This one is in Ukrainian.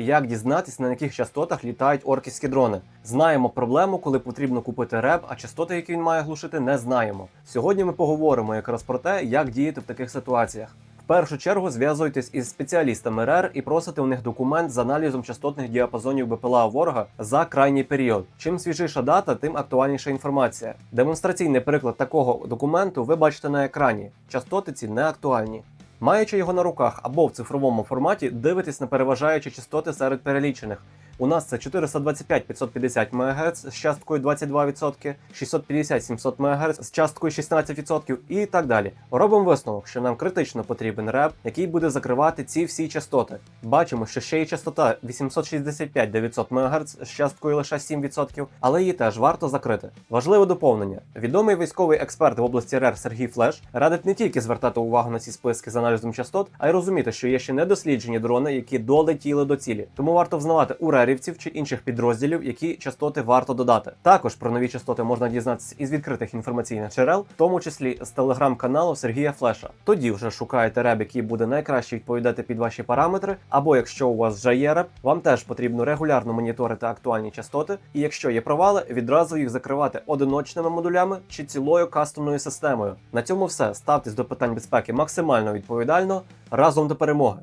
Як дізнатись, на яких частотах літають орківські дрони? Знаємо проблему, коли потрібно купити реп, а частоти, які він має глушити, не знаємо. Сьогодні ми поговоримо якраз про те, як діяти в таких ситуаціях. В першу чергу зв'язуйтесь із спеціалістами РЕР і просите у них документ з аналізом частотних діапазонів БПЛА ворога за крайній період. Чим свіжіша дата, тим актуальніша інформація. Демонстраційний приклад такого документу ви бачите на екрані. Частоти ці не актуальні. Маючи його на руках або в цифровому форматі, дивитесь на переважаючі частоти серед перелічених. У нас це 425-550 МГц з часткою 22%, 650-700 МГц з часткою 16% і так далі. Робимо висновок, що нам критично потрібен реп, який буде закривати ці всі частоти. Бачимо, що ще є частота 865-900 МГц з часткою лише 7%, але її теж варто закрити. Важливе доповнення: відомий військовий експерт в області РЕР Сергій Флеш радить не тільки звертати увагу на ці списки з аналізом частот, а й розуміти, що є ще недосліджені дрони, які долетіли до цілі. Тому варто взнавати у рерівців чи інших підрозділів, які частоти варто додати. Також про нові частоти можна дізнатися із відкритих інформаційних джерел, в тому числі з телеграм-каналу Сергія Флеша. Тоді вже шукаєте реб, який буде найкраще відповідати під ваші параметри. Або якщо у вас вже є реб, вам теж потрібно регулярно моніторити актуальні частоти, і якщо є провали, відразу їх закривати одиночними модулями чи цілою кастомною системою. На цьому все. Ставтесь до питань безпеки максимально відповідально разом до перемоги.